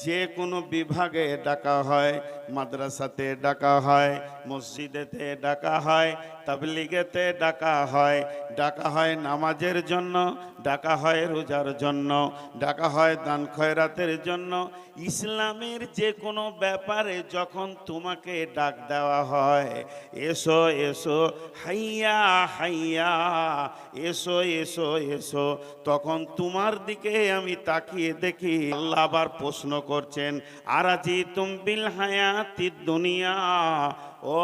যে কোনো বিভাগে ডাকা হয় মাদ্রাসাতে ডাকা হয় মসজিদেতে ডাকা হয় তাবলিগেতে ডাকা হয়। ডাকা হয় নামাজের জন্য, ডাকা হয় রোজার জন্য, ডাকা হয় দান খয়রাতের জন্য। ইসলামের যে কোনো ব্যাপারে যখন তোমাকে ডাক দেওয়া হয়, এসো এসো, হাইয়া হাইয়া, এসো এসো এসো, তখন তোমার দিকে আমি তাকিয়ে দেখি, আল্লাহ আবার প্রশ্ন করছেন আরাজি তুমবিল হায়াতি দুনিয়া ও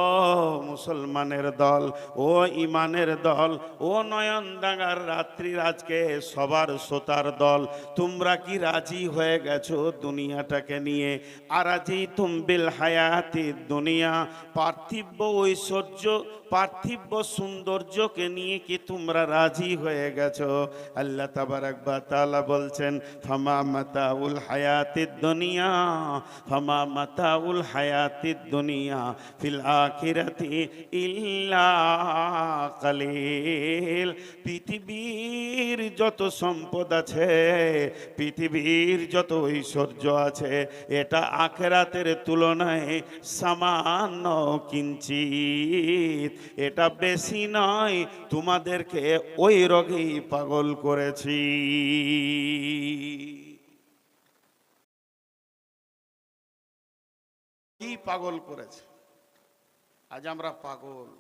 মুসলমানের দল, ও ইমানের দল, ও নয়নদাঙ্গার রাত্রির আজকে সবার শ্রোতার দল, তোমরা কি রাজি হয়ে গেছো দুনিয়াটাকে নিয়ে? আরাজি তুমবিল হায়াতি দুনিয়া পার্থিব ঐশ্বর্য পার্থিব সৌন্দর্যকে নিয়ে কি তোমরা রাজি হয়ে গেছো? আল্লাহ তাবারাকবা তাআলা বলছেন, ফামা মাতাউল হায়াতিদ দুনিয়া, ফামা মাতাউল হায়াতিদ দুনিয়া, ফিল আখিরাতি ইল্লা কালিল। পৃথিবীর যত সম্পদ আছে, পৃথিবীর যত ঐশ্বর্য আছে, এটা আখেরাতের তুলনায় সামান্য কিঞ্চিত। এটা বেশি নয়, তোমাদেরকে ওই রোগেই পাগল করেছি। কি পাগল করেছে? আজ আমরা পাগল।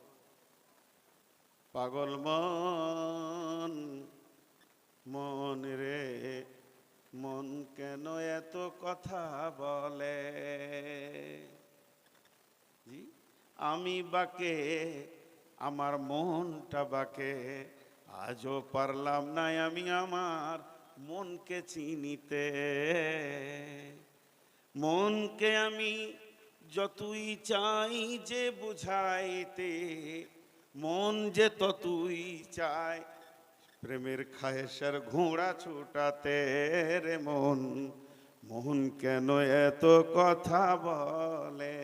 পাগল মন মন রে, মন কেন এত কথা বলে? জি, আমি বাকে, আমার মনটা বাকে, আজও পারলাম না আমি আমার মনকে চিনিতে। মনকে আমি যতই চাই যে বুঝাইতে, মন যে ততই চায়। প্রেমের খায়েশের ঘোড়া ছুটাতে রে মন মন কেন এত কথা বলে?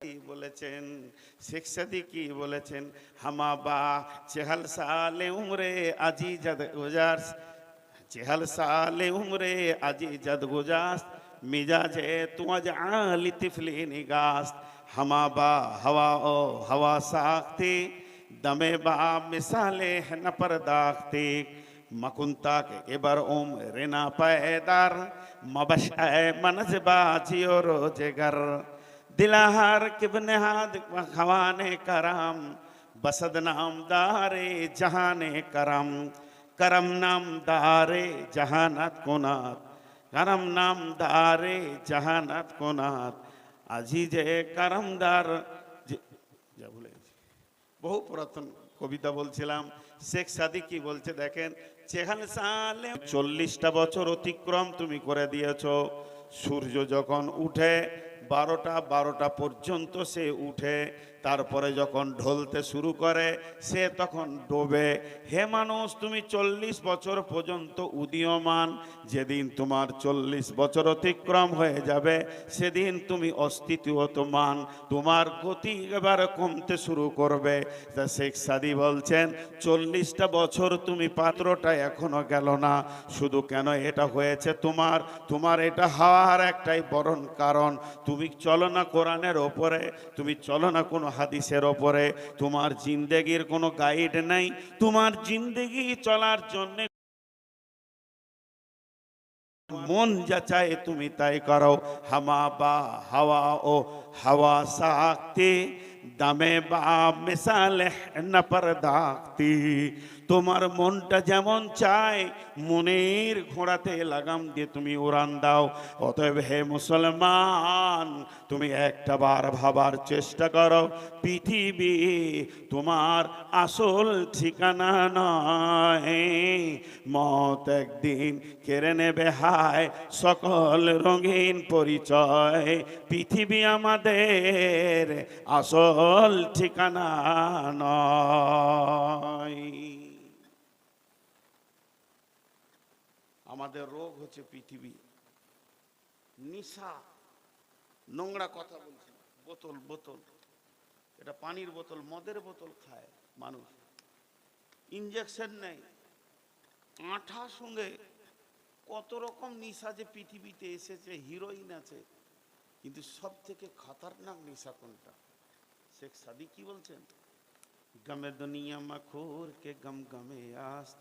কি বলেছেন? শেখ সাদি কি বলেছেন? হামা বা চেহাল সালে উমরে আজি জদ গুজার চেহাল সালে উমরে আজি জদ গুজাস মিজাজে তুজ আলি তিফলি নিগাস হামা বা হওয়া ও হওয়া সাখতে দমে বা মিসালে ন পরদাখতে মকুন্তাক এবার ওম রেনা পায়দার মবশ মনজবা জিও রোজগার दिलाहार किबन हाद खवाने करम बसद नाम दारे जहाने करम करम नाम दारे जहानात कोनात करम नाम दारे जहानात कोनात আজি যে কারামদার যে- যা ভুলে গেছি। বহু পুরাতন কবিতা বলছিলাম শেখ সাদি কি বলছে দেখেন সেখানে সালে চল্লিশটা বছর অতিক্রম তুমি করে দিয়েছো সূর্য যখন উঠে বারোটা বারোটা পর্যন্ত সে উঠে তারপরে যখন ঢলতে শুরু করে, সে তখন ডোবে। হে মানুষ, তুমি চল্লিশ বছর পর্যন্ত উদীয়মান। যেদিন তোমার চল্লিশ বছর অতিক্রম হয়ে যাবে, সেদিন তুমি অস্তিত্বমান তোমার গতি এবার কমতে শুরু করবে। তা শেখ সাদি বলছেন, চল্লিশটা বছর তুমি পাত্রটা এখনও গেল না। শুধু কেন এটা হয়েছে তোমার তোমার এটা হওয়ার একটাই বরণ কারণ। তুমি চলো না কোরআনের ওপরে, তুমি চলো না কোনো হাদিসের ওপরে, তোমার জিন্দেগির কোনো গাইড নাই, তোমার জিন্দেগি চলার জন্যে মন যা চায় তুমি তাই করো। হামা বা হাওয়া ও হাওয়া সাকতে দামে বা মিসালে না পরদাক্তি তোমার মনটা যেমন চায়, মনের ঘোড়াতে লাগাম দিয়ে তুমি উড়ান দাও। অতএব হে মুসলমান, তুমি একটা বার ভাবার চেষ্টা করো। পৃথিবী তোমার আসল ঠিকানা নয়। মত একদিন কেড়ে নেবে হায়, সকল রঙিন পরিচয়। পৃথিবী আমাদের আসল ঠিকানা নয়। আমাদের রোগ হচ্ছে পৃথিবী। নিশা, নোংরা কথা বলছি বোতল বোতল। এটা পানির বোতল, মদের বোতল খায় মানুষ। ইঞ্জেকশন নেই আঠা সঙ্গে কত রকম নিশা যে পৃথিবীতে এসেছে, হিরোইন আছে। কিন্তু সব থেকে খতরনাক নিশা কোনটা শেখ সাদি কি বলছেন গমে দুনিয়া মখুর কে গম গমে আস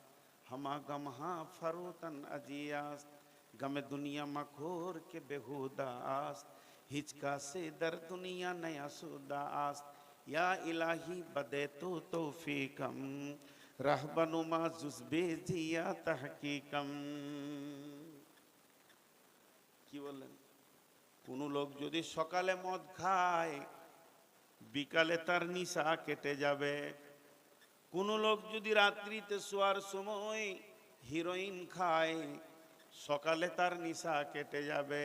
हमा गम हाँ फरोतन अजियास गम दुनिया मखोर के बेहुदा आस हिचका से दर दुनिया नया सुदा आस या इलाही बदे तो तौफीकम रहबनुमा जुजबे जिया तहकीकम কি বললেন কোনো লোক যদি সকালে মদ খায়, বিকালে তার নিশা কেটে যাবে। কোনো লোক যদি রাত্রিতে শোয়ার সময় হিরোইন খায়, সকালে তার নিশা কেটে যাবে।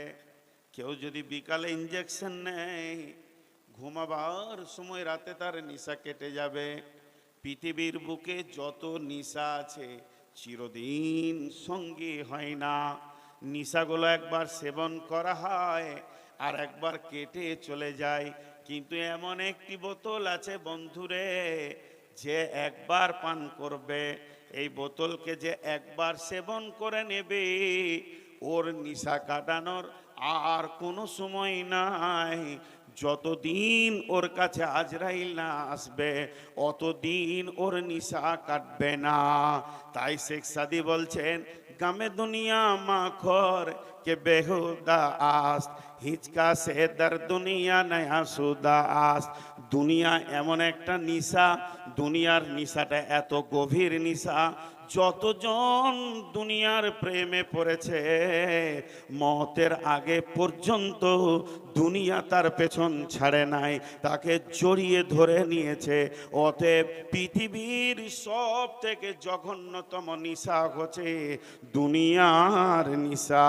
কেউ যদি বিকালে ইঞ্জেকশন নেয়, ঘুমাবার সময় রাতে তার নিশা কেটে যাবে। পৃথিবীর বুকে যত নিশা আছে, চিরদিন সঙ্গী হয় না। নিশাগুলো একবার সেবন করা হয় আর একবার কেটে চলে যায়। কিন্তু এমন একটি বোতল আছে বন্ধুরে, যে একবার পান করবে। এই বোতলকে যে একবার সেবন করে নেবে, ওর নিশা কাটানোর আর কোনো সময় নাই। যতদিন ওর কাছে আজরাইল না আসবে, অতদিন ওর নিশা কাটবে না। তাই শেখ সাদি বলছেন গামে দুনিয়া মাখর, কে বেহুদা আস হিচকা সে দর দুনিয়া নয়া সুদা আস দুনিয়া এমন একটা নিশা, দুনিয়ার নিশাটা এত গভীর নিশা যতজন দুনিয়ার প্রেমে পড়েছে, মতের আগে পর্যন্ত দুনিয়া তার পেছন ছাড়ে নাই, তাকে জড়িয়ে ধরে নিয়েছে। অতএব পৃথিবীর সব থেকে জঘন্যতম নিশা হচ্ছে দুনিয়ার নিশা।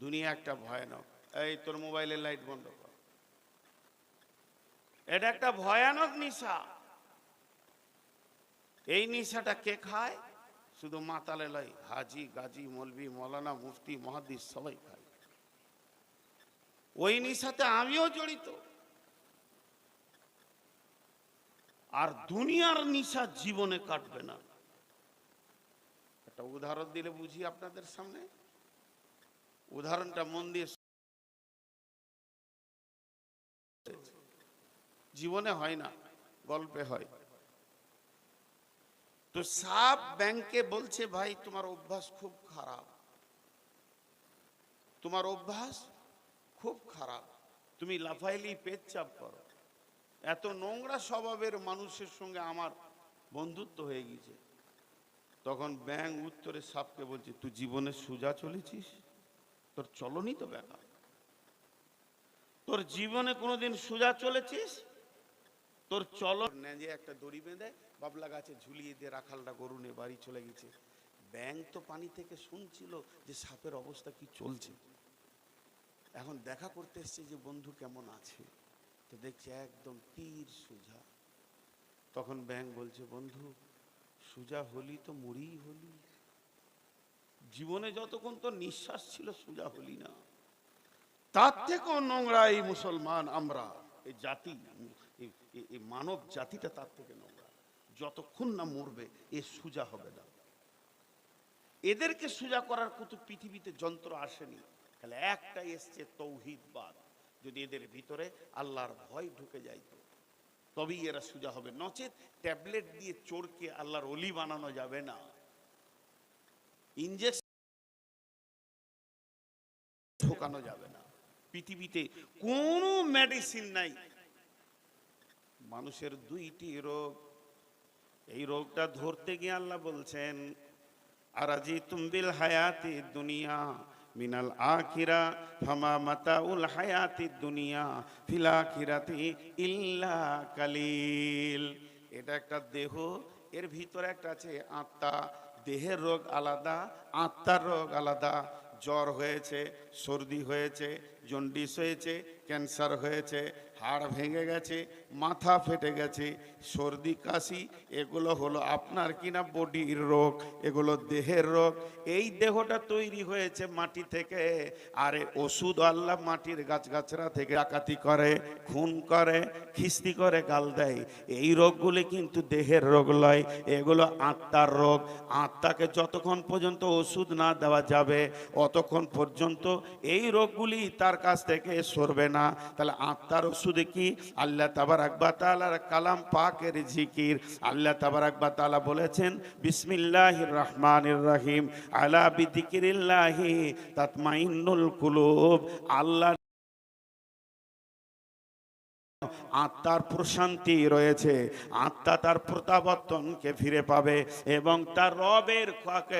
দুনিয়া একটা ভয়ানক। এই তোর মোবাইলের লাইট বন্ধ কর। এটা একটা ভয়ানক নিশা। এই নিশাটা কে খায়? শুধু মাতালে লাই হাজি, গাজী মলবি মৌলানা, মুফতি, মহাদিস সবাই খায়। ওই নিশাতে আমিও জড়িত। আর দুনিয়ার নিশা জীবনে কাটবে না। একটা উদাহরণ দিলে বুঝি আপনাদের সামনে? উদাহরণটা মন দিয়ে জীবনে হয় না, গল্পে হয়। তো সাপ ব্যাংকে বলছে, ভাই, তোমার অভ্যাস খুব খারাপ। তোমার অভ্যাস খুব খারাপ। তুমি লাফাইলি পেচ্ছাপ করো। এত নোংরা স্বভাবের মানুষের সঙ্গে আমার বন্ধুত্ব হয়ে গেছে। তখন ব্যাং উত্তরে সাপকে বলছে, তুই জীবনে সোজা চলেছিস? তোর চলনি তো ব্যাপার। তোর জীবনে কোনোদিন সোজা চলেছিস? তোর চলো। যে একটা দড়ি বেঁধে বাবলা গাছে ঝুলিয়ে দিয়ে রাখালটা গরু নিয়ে বাড়ি চলে গেছে। ব্যাং তো পানি থেকে শুনছিল যে সাপের অবস্থা কি চলছে। এখন দেখা করতে এসছে যে বন্ধু কেমন আছে। তো দেখছে একদম তীর সোজা তখন ব্যাং বলছে, বন্ধু সোজা হলি তো মরেই হলি। জীবনে যতক্ষণ তো নিঃশ্বাস ছিল সোজা হলি না। তার থেকেও নোংরা এই মুসলমান আমরা, এই জাতি এই- মানব জাতিটা তার থেকে নোংরা। যতক্ষণ না মরবে, এ সোজা হবে না। এদেরকে সোজা করার কত পৃথিবীতে যন্ত্র আসেনি। তাহলে একটাই এসছে তৌহিদবাদ। যদি এদের ভিতরে আল্লাহর ভয় ঢুকে যাইতো, তবেই এরা সোজা হবে। নচেত ট্যাবলেট দিয়ে চোরকে আল্লাহর অলি বানানো যাবে না। ইঞ্জেকশন ঢোকানো যাবে না। পৃথিবীতে কোনো মেডিসিন নাই। মানুষের দুইটি রোগ। এই রোগটা ধরতে গিয়ে আল্লাহ বলছেন আরাজি তুমবিল হায়াতি দুনিয়া মিনাল আখিরা, ফামা মাতা উল হায়াতি দুনিয়া ফিল আখিরাতি ইল্লা কালিল। এটা একটা দেহ, এর ভিতরে একটা আছে আত্মা। দেহের রোগ আলাদা, আত্মার রোগ আলাদা। জ্বর হয়েছে, সর্দি হয়েছে, জন্ডিস হয়েছে, ক্যান্সার হয়েছে, হাড় ভেঙে গেছে মাথা ফেটে গেছে, সর্দি, কাশি, এগুলো হলো আপনার কিনা বডির রোগ, এগুলো দেহের রোগ। এই দেহটা তৈরি হয়েছে মাটি থেকে, আর ওষুধ আল্লাহ মাটির গাছগাছরা থেকে ডাকাতি করে, খুন করে, খিস্তি করে গাল দেয়। এই রোগগুলি কিন্তু দেহের রোগ লয়, এগুলো আত্মার রোগ। আত্মাকে যতক্ষণ পর্যন্ত ওষুধ না দেওয়া যাবে, অতক্ষণ পর্যন্ত এই রোগগুলি তার কাছ থেকে সরবে না। তাহলে আত্মার ওষুধে কি? আল্লাহ তাবার তালার কালাম পাকের জিকির। আল্লাহ তাবার আকবা তালা বলেছেন বিসমিল্লাহ রহমানির রাহিম, আলা বিদিকিরিল্লাহি তাতমাইন্নুল কুলুব। আল্লাহ আত্মার প্রশান্তি রয়েছে। আত্মা তার প্রত্যাবর্তনকে ফিরে পাবে এবং তার রবের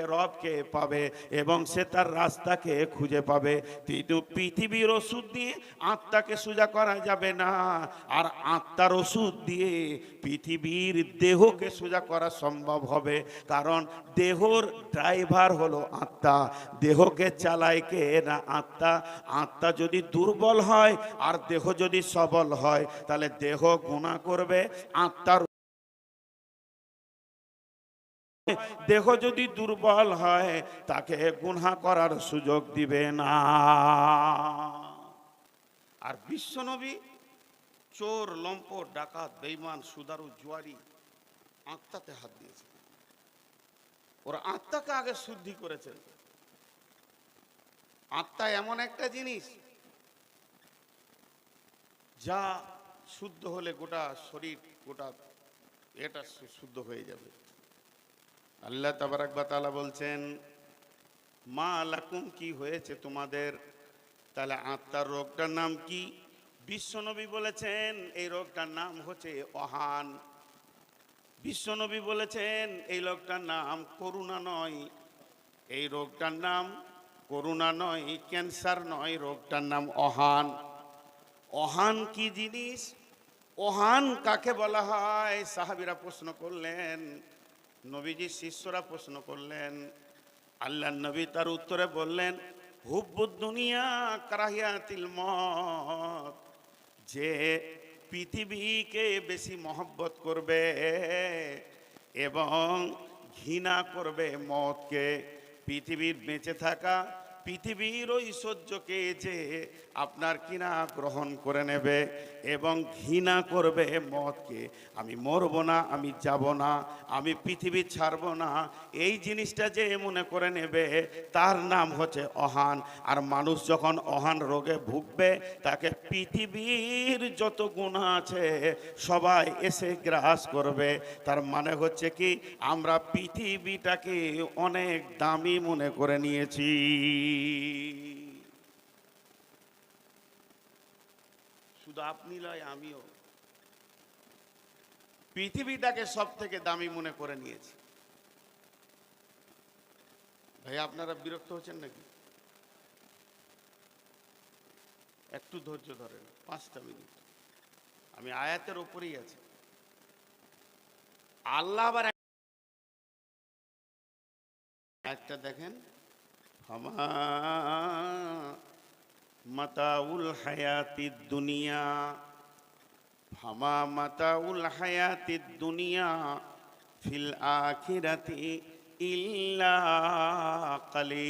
রবকে পাবে এবং সে তার রাস্তাকে খুঁজে পাবে। কিন্তু পৃথিবীর ওষুধ দিয়ে আত্মাকে সোজা করা যাবে না। আর আত্মার ওষুধ দিয়ে পৃথিবীর দেহকে সোজা করা সম্ভব হবে। কারণ দেহর ড্রাইভার হলো আত্মা। দেহকে চালায় কে? না, আত্মা। আত্মা যদি দুর্বল হয়, আর দেহ যদি সবল হয় তাহলে দেহ গুণা করবে, আত্মার দেহ যদি দুর্বল হয়, তাকে গুণা করার সুযোগ দিবে না। আর বিশ্বনবী চোর, লম্পট, ডাকাত বেইমান সুদারু, জুয়ারি, আত্মাতে হাত দিয়েছে। ওরা আত্মাকে আগে শুদ্ধি করেছেন আত্মা এমন একটা জিনিস, যা শুদ্ধ হলে গোটা শরীর, গোটা এটা শুদ্ধ হয়ে যাবে। আল্লাহ তাবারাকবা তাআলা বলছেন, মা লাকুম, কি হয়েছে তোমাদের? তাহলে আত্মার রোগটার নাম কি? বিশ্বনবী বলেছেন, এই রোগটার নাম হচ্ছে অহান। বিশ্বনবী বলেছেন, এই রোগটার নাম করুণা নয়। এই রোগটার নাম করুণা নয়, ক্যান্সার নয়, রোগটার নাম অহান। অহান কি জিনিস? অহান কাকে বলা হয়? সাহাবিরা প্রশ্ন করলেন, নবীজি শিষ্যরা প্রশ্ন করলেন আল্লাহ নবী তার উত্তরে বললেন, হুব্বুদ দুনিয়া কারাহিয়াতিল মত, যে পৃথিবীকে বেশি মহব্বত করবে এবং ঘৃণা করবে মতকে, পৃথিবীর বেঁচে থাকা, পৃথিবীর ঐশ্বর্যকে যে আপনার কিনা গ্রহণ করে নেবে এবং ঘৃণা করবে মদকে। আমি মরবো না, আমি যাব না, আমি পৃথিবী ছাড়বো না। এই জিনিসটা যে মনে করে নেবে, তার নাম হচ্ছে অহান। আর মানুষ যখন অহান রোগে ভুগবে, তাকে পৃথিবীর যত গুণ আছে, সবাই এসে গ্রাস করবে। তার মানে হচ্ছে কি, আমরা পৃথিবীটাকে অনেক দামি মনে করে নিয়েছি। শুধু আপনি লয় আমিও। পৃথিবীটাকে সব থেকে দামি মনে করে নিয়েছি। ভাই, আপনারা বিরক্ত হচ্ছেন নাকি? একটু ধৈর্য ধরেন, পাঁচটা মিনিট। আমি আয়াতের ওপরেই আছি। আল্লাহ আবার একটা দেখেন ফামা মাতাউল হায়াতিদ দুনিয়া। ফামা মাতাউল হায়াতিদ দুনিয়া, ফিল আখিরাতি ইল্লা কালিল।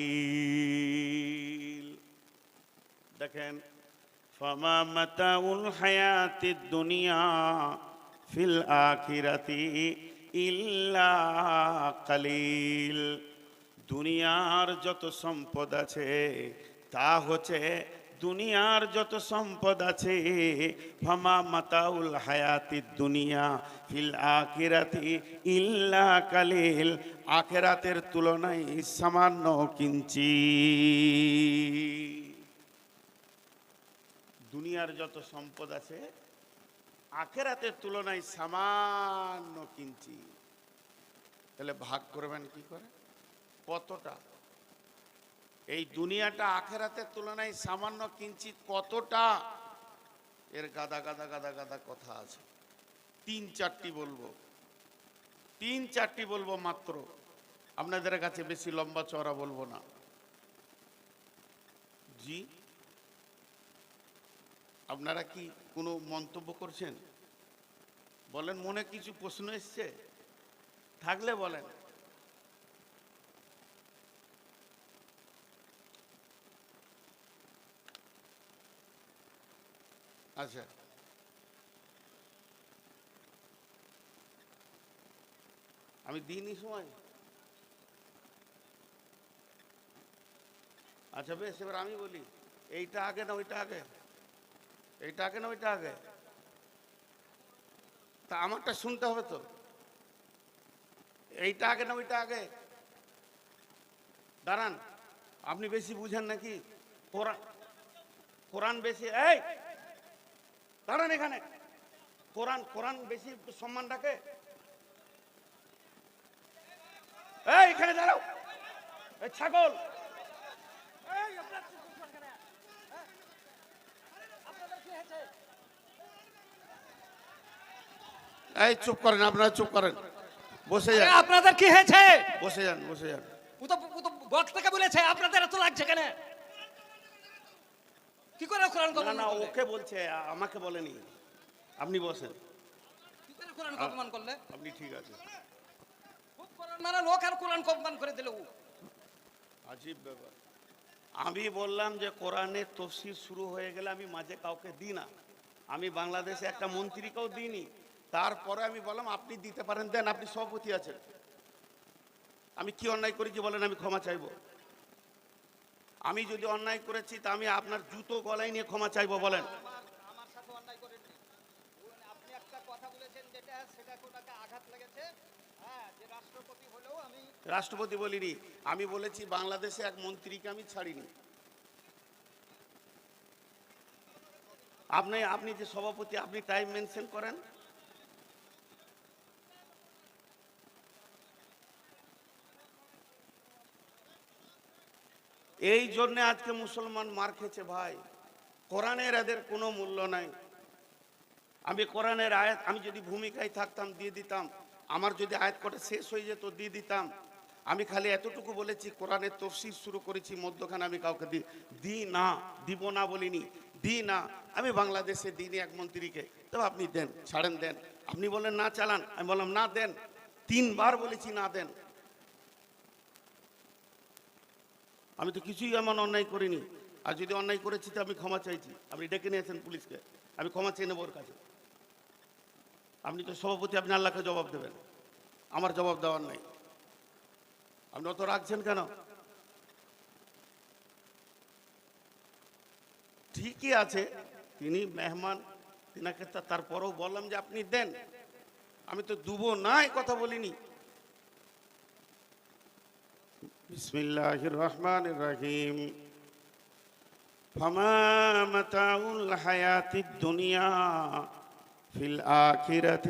দেখেন, ফামা মাতাউল হায়াতিদ দুনিয়া, ফিল আখিরাতি ইল্লা কালিল। দুনিয়ার যত সম্পদ আছে, তা হচ্ছে দুনিয়ার যত সম্পদ আছে, ফামা মাতাউল হায়াতি দুনিয়া ফিল আখিরাতি ইল্লা কালিল, আখেরাতের তুলনায় সামান্য কিঞ্চি। দুনিয়ার যত সম্পদ আছে, আখেরাতের তুলনায় সামান্য কিঞ্চি। তাহলে ভাগ করবেন কি করে? কতটা? এই দুনিয়াটা আখেরাতের তুলনায় সামান্য কিঞ্চিত কতটা? এর গাদা গাদা গাদা গাদা কথা আছে। তিন চারটি বলব। তিন চারটি বলব মাত্র। আপনাদের কাছে বেশি লম্বা চওড়া বলব না। জি? আপনারা কি কোনো মন্তব্য করছেন? বলেন, মনে কিছু প্রশ্ন এসছে? থাকলে বলেন। আচ্ছা। আমি দিইনি সময়? আচ্ছা বেশ, এবার আমি বলি, এইটা আগে না ওইটা আগে। এইটা আগে না ওইটা আগে। তা আমারটা শুনতে হবে তো। এইটা আগে না ওইটা আগে। দাঁড়ান, আপনি বেশি বুঝেন নাকি? কোরআন কোরআন বেশি, এই! দাঁড়ান এখানে। কোরআন কোরআন বেশি সম্মান রাখে। এই এখানে দাঁড়াও। এই ছাগল। এই চুপ করেন আপনারা চুপ করেন। বসে যান। আপনাদের কি হয়েছে? বসে যান বসে যান। ও তো ও তো বক্স থেকে বলেছে আপনাদের এত লাগছে কেন? কি করে কোরআন না না ওকে বলছে আমাকে বলেনি। আপনি বসেন। কি করে কোরআন কমান করলে? আপনি ঠিক আছে খুব কোরআন মানে লোক আর কোরআন কমান করে দিল ও। আজীব ব্যাপার। আমি বললাম যে কোরআনের তফসির শুরু হয়ে গেলে আমি মাঝে কাউকে দিই না। আমি বাংলাদেশে একটা মন্ত্রীকেও দিইনি। তারপরে আমি বললাম আপনি দিতে পারেন দেন আপনি সভাপতি আছেন। আমি কি অন্যায় করেছি বলেন আমি ক্ষমা চাইব। আমি যদি অন্যায় করেছি তা আমি আপনার জুতো গলায় নিয়ে ক্ষমা চাইব বলেন। হ্যাঁ রাষ্ট্রপতি বলিনি। আমি বলেছি বাংলাদেশে এক মন্ত্রীকে আমি ছাড়িনি। আপনি আপনি যে সভাপতি আপনি টাইম মেনশন করেন? এই জন্যে আজকে মুসলমান মার খেয়েছে ভাই। কোরআনের এদের কোনো মূল্য নাই। আমি কোরআনের আয়াত, আমি যদি ভূমিকায় থাকতাম, দিয়ে দিতাম। আমার যদি আয়াত কটা শেষ হয়ে যেত, দিয়ে দিতাম। আমি খালি এতটুকু বলেছি, কোরআনের তফসির শুরু করেছি, মধ্যখানে আমি কাউকে দিই দি না, দিব না বলিনি। দি না। আমি বাংলাদেশে দিইনি এক মন্ত্রীকে, তবে আপনি দেন, ছাড়েন, দেন। আপনি বলেন না, চালান। আমি বললাম, না, দেন। তিনবার বলেছি, না, দেন। আমি তো কিছুই এমন অন্যায় করিনি। আর যদি অন্যায় করেছি, তো আমি ক্ষমা চাইছি। আপনি ডেকে নিয়েছেন পুলিশকে। আমি ক্ষমা চেয়ে নেব ওর কাছে। আপনি তো সভাপতি, আপনি আল্লাহকে জবাব দেবেন। আমার জবাব দেওয়ার নাই। আপনি অত রাখছেন কেন? ঠিকই আছে, তিনি মেহমান, তিনাকে তারপরেও বললাম যে আপনি দেন। আমি তো দুবো না এই কথা বলিনি। বিসমিল্লাহির রহমানির রহিম فما متاع الحياة الدنيا في الآخرة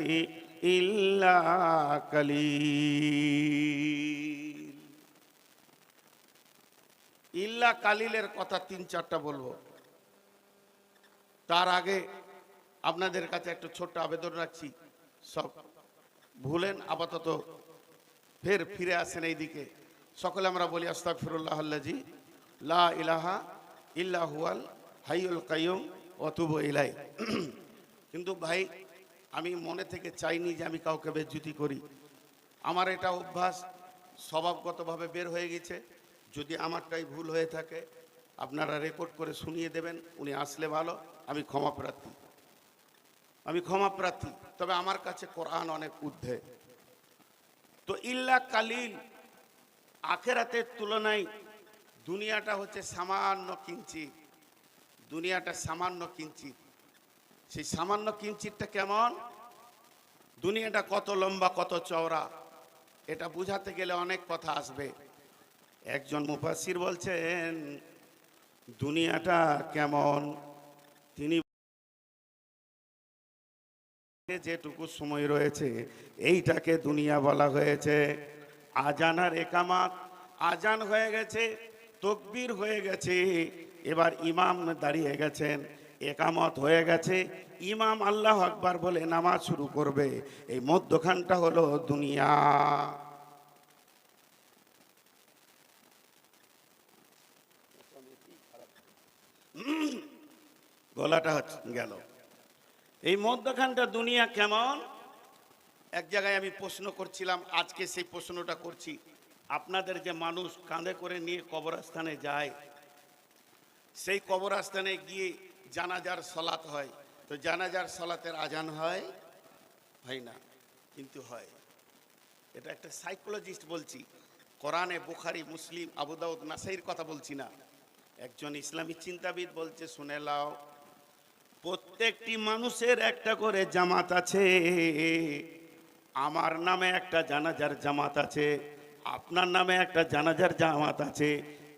إلا قليل ইল্লা কালিলের কথা তিন চারটা বলবো তার আগে আপনাদের কাছে একটা ছোট্ট আবেদন রাখছি সব ভুলেন আপাতত ফের ফিরে আসেন এইদিকে সকলে আমরা বলি আস্তাগফিরুল্লাহ আল্লাজি, লা ইলাহা ইল্লা হুয়াল হাইয়ুল কাইয়ুম অতুব ইলাই কিন্তু ভাই, আমি মনে থেকে চাইনি যে আমি কাউকে বেজ্জুতি করি। আমার এটা অভ্যাস, স্বভাবগতভাবে বের হয়ে গেছে। যদি আমারটাই ভুল হয়ে থাকে, আপনারা রেকর্ড করে শুনিয়ে দেবেন, উনি আসলে ভালো, আমি ক্ষমা প্রার্থী। আমি ক্ষমা প্রার্থী, তবে আমার কাছে কোরআন অনেক ঊর্ধ্বে। তো ইল্লা কালিল আখেরাতের তুলনায় দুনিয়াটা হচ্ছে সামান্য কিঞ্চিত দুনিয়াটা সামান্য কিঞ্চিত সেই সামান্য কিঞ্চিতটা কেমন? দুনিয়াটা কত লম্বা, কত চওড়া, এটা বুঝাতে গেলে অনেক কথা আসবে। একজন মুফাসির বলছেন, দুনিয়াটা কেমন? তিনি যেটুকু সময় রয়েছে, এইটাকে দুনিয়া বলা হয়েছে। আজান আর একামাত। আজান হয়ে গেছে, তকবির হয়ে গেছে, এবার ইমাম দাঁড়িয়ে গেছেন। একামত হয়ে গেছে, ইমাম আল্লাহ আকবার বলে নামাজ শুরু করবে। এই মধ্যখানটা হলো দুনিয়া। গলাটা গেল। এই মধ্যখানটা দুনিয়া কেমন? এক জায়গায় আমি প্রশ্ন করছিলাম, আজকে সেই প্রশ্নটা করছি। আপনাদের যে মানুষ কাঁধে করে নিয়ে কবরস্থানে যায়, সেই কবরস্থানে গিয়ে জানাজার সলাত হয়। তো জানাজার সলাতের আজান হয়? হয় না, কিন্তু হয়। এটা একটা সাইকোলজিস্ট বলছি। কোরআনে বুখারি, মুসলিম আবুদাউদ নাসাইর কথা বলছি না। একজন ইসলামী চিন্তাবিদ বলছে, শুনে লাও প্রত্যেকটি মানুষের একটা করে জামাত আছে। আমার নামে একটা জানাজার জামাত আছে, আপনার নামে একটা জানাজার জামাত আছে,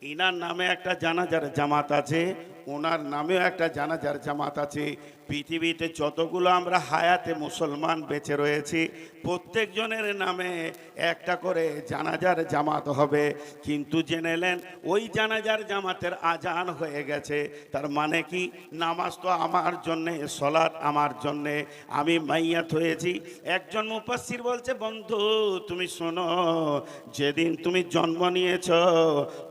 ইনার নামে একটা জানাজার জামাত আছে, ওনার নামেও একটা জানাজার জামাত আছে পৃথিবীতে যতগুলো আমরা হায়াতে মুসলমান বেঁচে রয়েছি, প্রত্যেকজনের নামে একটা করে জানাজার জামাত হবে। কিন্তু জেনেলেন ওই জানাজার জামাতের আজান হয়ে গেছে। তার মানে কি? নামাজ তো আমার জন্যে, সলাৎ আমার জন্যে। আমি মাইয়াত হয়েছি। একজন মুপাসির বলছে, বন্ধু, তুমি শোনো, যেদিন তুমি জন্ম নিয়েছ,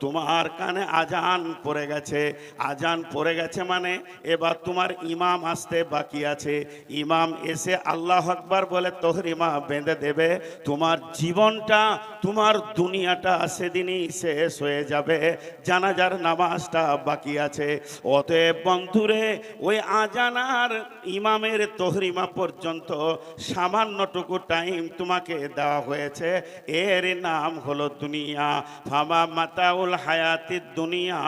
তোমার কানে আজান পড়ে গেছে। আজান পড়ে গেছে মানে এবার তোমার ইমাম আসতে বাকি আছে। ইমাম এসে আল্লাহ আকবার বলে তহরিমা বেঁধে দেবে, তোমার জীবনটা, তোমার দুনিয়াটা সেদিনই শেষ হয়ে যাবে। জানাজার নামাজটা বাকি আছে। অতএব বন্ধুরে, ওই আজানার ইমামের তহরিমা পর্যন্ত সামান্যটুকু টাইম তোমাকে দেওয়া হয়েছে। এর নাম হলো দুনিয়া। ফামা মাতাউল হায়াতি দুনিয়া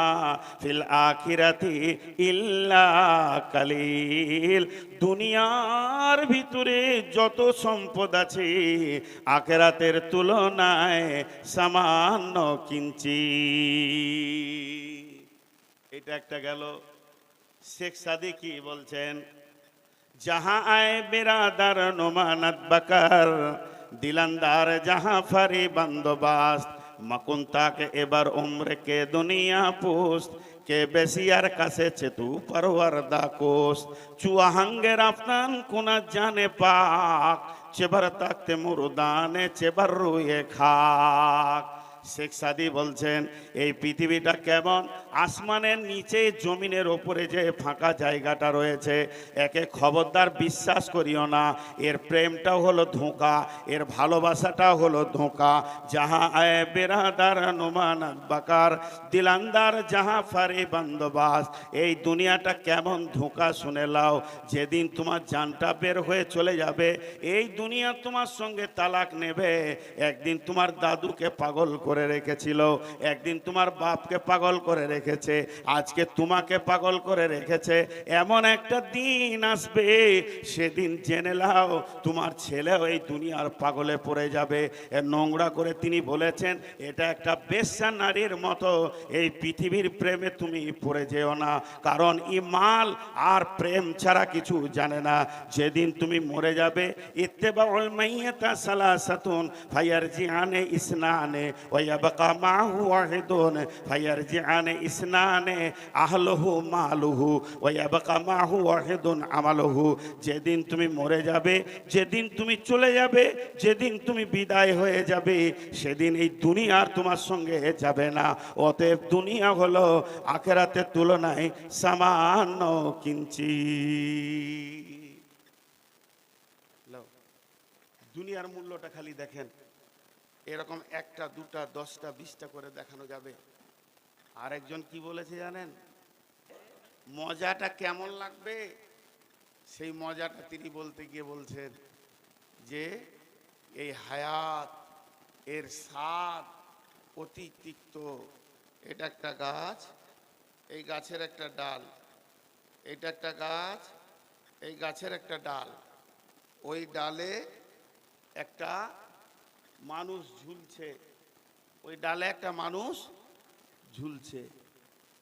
ফিল আখিরাতি ইল্লা দিল দুনিয়ার ভিতরে যত সম্পদ আছে, আখেরাতের তুলনায় সামান্য কিঞ্চি। এটা একটা গেল। শেখ সাদিকি বলছেন যাহা আয় বেরাদার নোমানাত বাকার, দিলান্দার যাহা ফারি বান্দবাস মকুন্তাকে এবার উমরেকে দুনিয়া পোস্ত কে বেশিয়ার কাছে চেতু পরওয়ার দা কোস চুয়াহাঙ্গের আফনান কোনা জানে পাক, চেবার তাকতে মুরুদানে, চেবার রুয়ে খাক। শেখ সাদি বলছেন, এই পৃথিবীটা কেমন? আসমানের নিচে জমিনের ওপরে যে ফাঁকা জায়গাটা রয়েছে, একে খবরদার বিশ্বাস করিও না। এর প্রেমটাও হলো ধোঁকা, এর ভালোবাসাটাও হলো ধোঁকা। যাহা আয় বেরাদার নুমান বাকার, দিলান্দার যাহা ফারে বন্দোবাস। এই দুনিয়াটা কেমন ধোঁকা শুনে লাও, যেদিন তোমার জানটা বের হয়ে চলে যাবে, এই দুনিয়া তোমার সঙ্গে তালাক নেবে। একদিন তোমার দাদুকে পাগল করে রেখেছিল। একদিন তোমার বাপকে পাগল করে রেখেছে, আজকে তোমাকে পাগল করে রেখেছে। এমন একটা দিন আসবে, সেদিন জেনে লাও তোমার ছেলেও এই দুনিয়ার পাগলে পড়ে যাবে। এ নোংরা করে তিনি বলেছেন, এটা একটা বেশ্যা নারীর মতো, এই পৃথিবীর প্রেমে তুমি পড়ে যেও না। কারণ ই মাল আর প্রেম ছাড়া কিছু জানে না। যেদিন তুমি মরে যাবে, ইত্তেবাউল মাইয়াতা সালাসাতুন ফায়ারজিআনে ইসনানে ওয়া মাহু ওয়াহিদুন ফায়ারজিআনে ইসনানে আহলুহু মালুহু ওয়া ইয়াবকা মাহু ওয়াহিদুন আমালুহু যেদিন তুমি মরে যাবে, যেদিন তুমি চলে যাবে, যেদিন তুমি বিদায় হয়ে যাবে, সেদিন এই দুনিয়া আর তোমার সঙ্গে যাবে না। অতএব দুনিয়া হলো আখেরাতের তুলনায় সামান্য কিঞ্চি। দুনিয়ার মূল্যটা খালি দেখেন। এরকম একটা, দুটা, দশটা, বিশটা করে দেখানো যাবে। আরেকজন কি বলেছে জানেন? মজাটা কেমন লাগবে? সেই মজাটা তিনি বলতে গিয়ে বলছেন যে, এই হায়াত, এর স্বাদ অতি তিক্ত। এটা একটা গাছ, এই গাছের একটা ডাল। এটা একটা গাছ, এই গাছের একটা ডাল। ওই ডালে একটা মানুষ ঝুলছে। ওই ডালে একটা মানুষ ঝুলছে।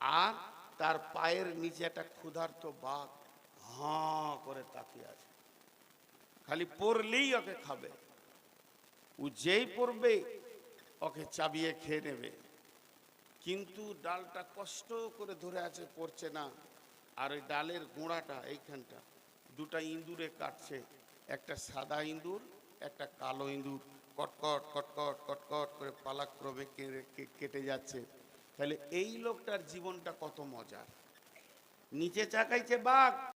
আর তার পায়ের নিচে একটা ক্ষুধার্ত বাঘ হাঁ করে তাকিয়ে আছে। খালি পড়লেই ওকে খাবে। ও যেই পড়বে ওকে চাবিয়ে খেয়ে নেবে। কিন্তু ডালটা কষ্ট করে ধরে আছে, পড়ছে না। আর ওই ডালের গোড়াটা, এইখানটা, দুটা ইঁদুরে কাটছে। একটা সাদা ইঁদুর, একটা কালো ইঁদুর। কটকট কটকট কটকট করে পালাক্রমে কেটে- যাচ্ছে। তাহলে এই লোকটার জীবনটা কত মজার। নিচে চাকাইছে বাঘ।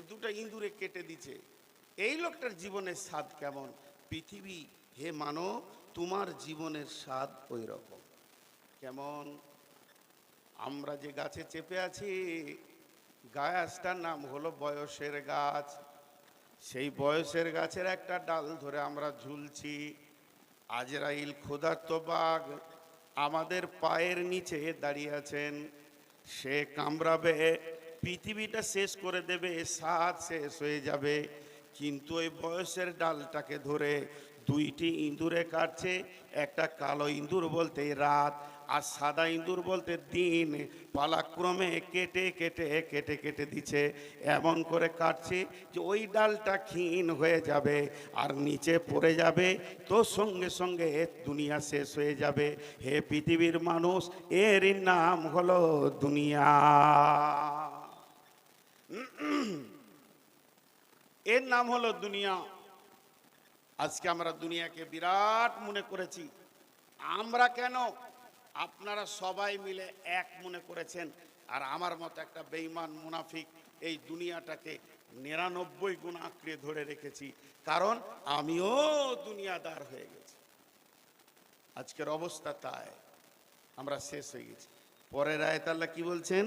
দুটো ইঁদুরে কেটে দিছে। এই লোকটার জীবনের স্বাদ কেমন? পৃথিবী, হে মানো তোমার জীবনের স্বাদ ওই রকম কেমন? আমরা যে গাছে চেপে আছি, গাছটার নাম হলো বয়সের গাছ। সেই বয়সের গাছের একটা ডাল ধরে আমরা ঝুলছি। আজরাইল ক্ষুধার্ত বাঘ আমাদের পায়ের নিচে দাঁড়িয়ে আছেন। সে কামড়াবে, পৃথিবীটা শেষ করে দেবে, স্বাদ শেষ হয়ে যাবে। কিন্তু ওই বয়সের ডালটাকে ধরে দুইটি ইঁদুরে কাটছে, একটা কালো ইঁদুর বলতে রাত। আর সাদা ইঁদুর বলতে দিন পালাক্রমে কেটে কেটে কেটে কেটে দিচ্ছে। এমন করে কাটছে যে ওই ডালটা ক্ষীণ হয়ে যাবে আর নিচে পড়ে যাবে। তো সঙ্গে সঙ্গে দুনিয়া শেষ হয়ে যাবে। হে পৃথিবীর মানুষ, এর নাম হলো দুনিয়া। এর নাম হলো দুনিয়া। আজকে আমরা দুনিয়াকে বিরাট মনে করেছি। আমরা কেন আপনারা সবাই মিলে এক মনে করেছেন, আর আমার মতো একটা বেইমান মুনাফিক এই দুনিয়াটাকে নিরানব্বই গুণ আঁকড়ে ধরে রেখেছি। কারণ আমিও দুনিয়াদার হয়ে গেছি। আজকের অবস্থা তাই। আমরা শেষ হয়ে গেছি। পরের আয়তাল্লাহ কি বলছেন?